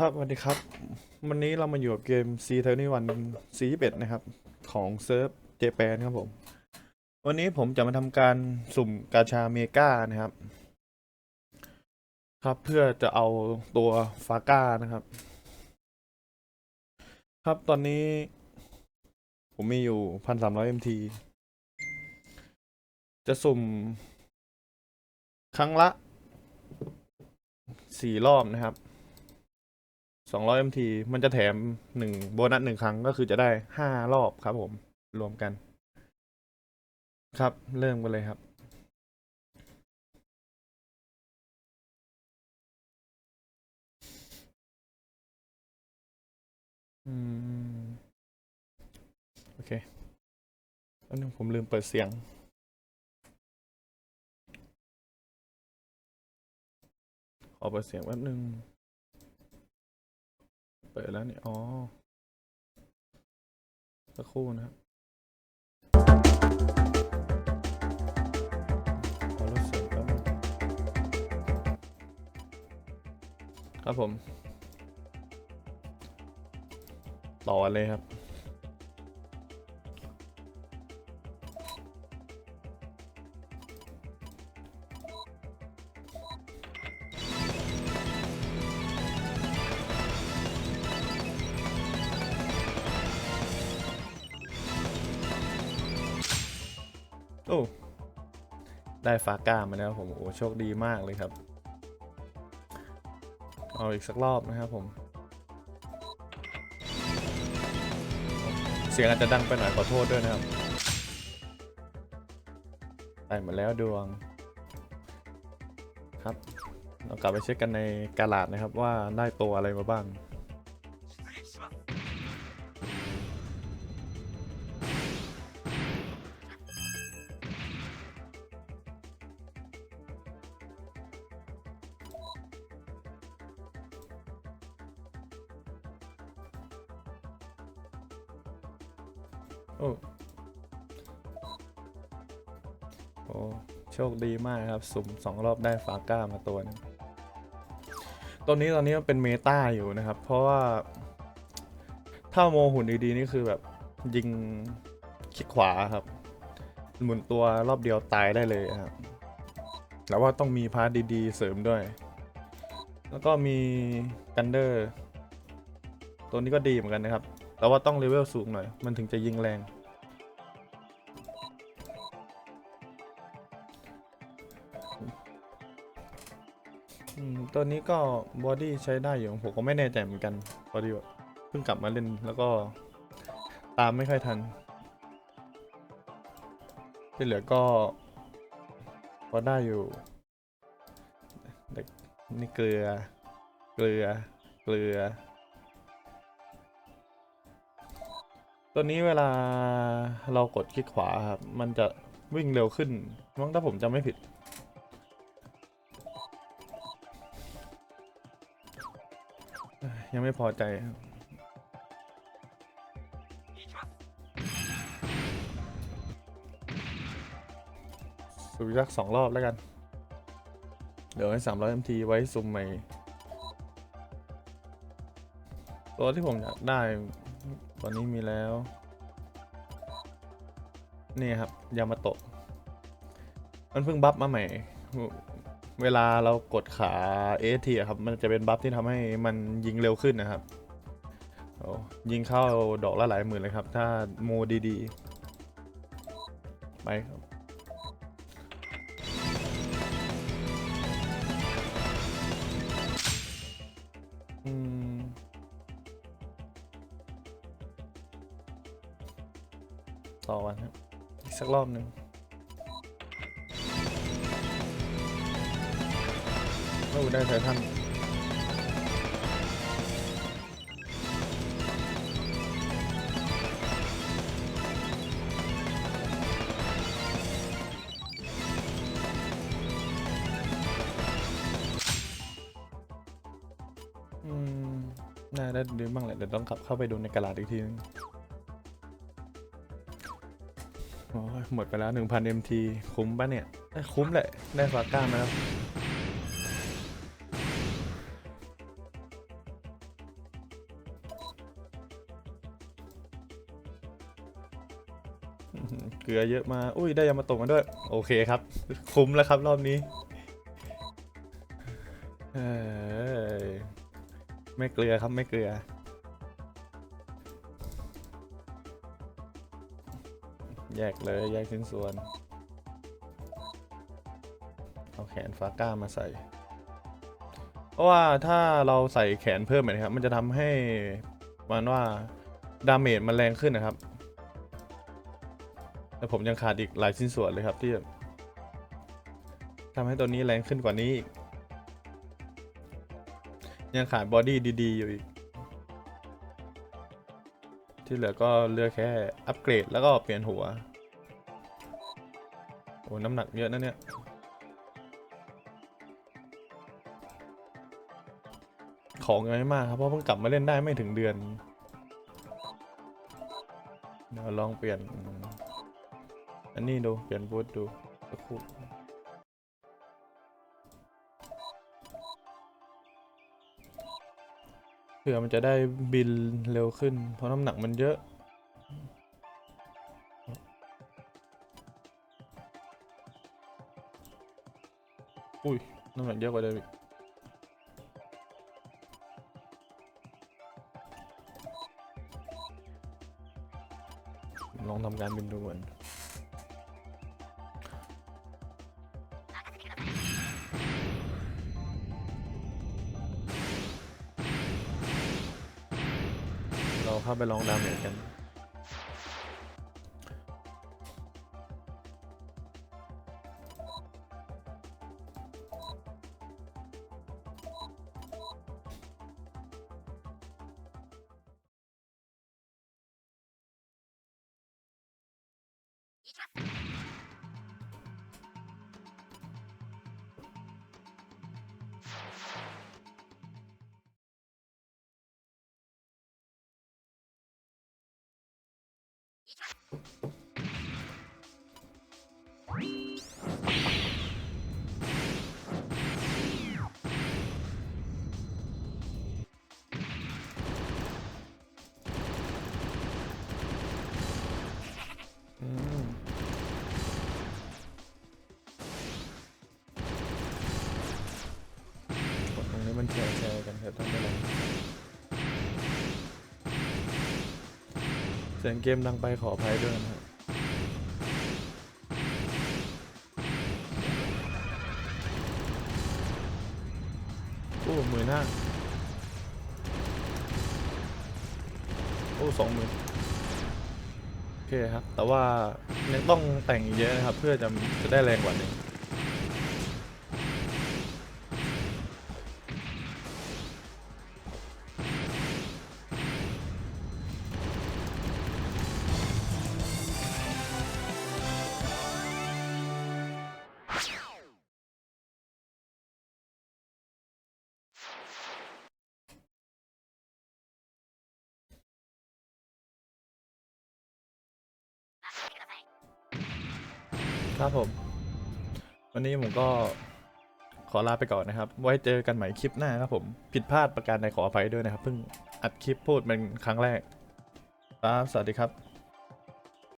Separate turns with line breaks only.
ครับสวัสดีครับ วันนี้เรามาอยู่กับเกม C เทอร์นี่วันซีเนะครับ ของเซิร์ฟเจแปนครับผม วันนี้ผมจะมาทำการสุ่มกาชาเมกานะครับ ครับเพื่อจะเอาตัวฟาก้านะครับ ครับตอนนี้ ผมมีอยู่พันสามร้อย MT จะสุ่ม ครั้งละสี่รอบนะครับ สองร้อย MT มันจะแถมหนึ่งโบนัสหนึ่งครั้งก็คือจะได้ห้ารอบครับผมรวมกัน ครับเริ่มกันเลยครับ อืม โอเคอันนึงผมลืมเปิดเสียงขอเปิดเสียงแป๊บนึง เปิดแล้วนี่อ๋อสักครู่นะครับขอลดเสียงแป๊บครับผม ต่อเลยครับ ได้ฟาก้ามาแล้วผมโอ้โชคดีมากเลยครับ เอาอีกสักรอบนะครับผม เสียงอาจจะดังไปหน่อยขอโทษด้วยนะครับได้หมดแล้วดวงครับ เรากลับไปเช็คกันในกาลาดนะครับว่าได้ตัวอะไรมาบ้าง โอ้โอ้โชคดีมากครับ สุ่มสองรอบได้ฟาก้ามาตัวนึงตัวนี้ตอนนี้มันเป็นเมตาอยู่นะครับ เพราะว่า ถ้าโมหุ่นดีๆ นี่คือแบบยิงคลิกขวาครับ หมุนตัวรอบเดียวตายได้เลยครับแล้วว่าต้องมีพาร์ทดี ๆ เสริมด้วย แล้วก็มีกันเดอร์ ตัวนี้ก็ดีเหมือนกันนะครับ แต่ว่าต้องเลเวลสูงหน่อย มันถึงจะยิงแรง ตัวนี้ก็บอดี้ใช้ได้อยู่ ผมก็ไม่แน่ใจเหมือนกันพอดีว่าเพิ่งกลับมาเล่นแล้วก็ตามไม่ค่อยทัน ที่เหลือก็พอได้อยู่เด็กนี่เกลือ เกลือ เกลือ ตัวนี้เวลาเรากดคลิกขวาครับ มันจะวิ่งเร็วขึ้นมั้งถ้าผมจำไม่ผิด ยังไม่พอใจสุริยักษ์สองรอบแล้วกัน เดี๋ยวให้สามร้อย MT ไว้ซุ่มใหม่ ตัวที่ผมอยากได้ ตอนนี้มีแล้ว นี่ครับ ยามาโตะ มันเพิ่งบัฟมาใหม่ เวลาเรากดขาเอทีครับ มันจะเป็นบัฟที่ทำให้มันยิงเร็วขึ้นนะครับยิงเข้าดอกละหลายหมื่นเลยครับ ถ้าโมดีๆ ไปครับอืม ต่อวันครับอีกสักรอบหนึ่งโอ้ได้ไททันอืมน่าได้ดูบ้างแหละเดี๋ยวต้องกลับเข้าไปดูในกระดาษอีกทีนึง หมดไปแล้ว 1,000 MT คุ้มปะเนี่ย คุ้มแหละ ได้ฟาก้ามาแล้วเกลือเยอะมา อุ้ย ได้ยามาตกมาด้วย โอเคครับ คุ้มแล้วครับรอบนี้ ไม่เกลือครับไม่เกลือ แยกเลย แยกชิ้นส่วน เอาแขนฟาก้ามาใส่ เพราะว่าถ้าเราใส่แขนเพิ่มนะครับ มันจะทำให้มันว่าดาเมจมันแรงขึ้นนะครับ แต่ผมยังขาดอีกหลายชิ้นส่วนเลยครับที่ทำให้ตัวนี้แรงขึ้นกว่านี้อีก ยังขาดบอดี้ดีๆอยู่อีก ที่เหลือก็เลือกแค่อัปเกรดแล้วก็เปลี่ยนหัว โอ้น้ำหนักเยอะนะเนี่ย ของยังไม่มากครับ เพราะเพิ่งกลับมาเล่นได้ไม่ถึงเดือน เดี๋ยวลองเปลี่ยน อันนี้ดู เปลี่ยนบูทดูสักครู่ เผื่อมันจะได้บินเร็วขึ้น เพราะน้ำหนักมันเยอะ อุ้ย น้ำหนักเยอะกว่าเดิมอีกลองทำการบินดูก่อน เข้าไปลองดาเมจกัน กดตรงนี้มันแชร์แชร์กันเถอะต้องไป เสียงเกมดังไปขออภัยด้วยนะครับโอ้หมื่นห้าโอ้สองหมื่นโอเคครับ แต่ว่ายังต้องแต่งเยอะนะครับ เพื่อจะจะได้แรงกว่านี้ ครับผม วันนี้ผมก็ขอลาไปก่อนนะครับ ไว้เจอกันใหม่คลิปหน้าครับผม ผิดพลาดประการใดขออภัยด้วยนะครับ เพิ่งอัดคลิปพูดเป็นครั้งแรกครับสวัสดีครับ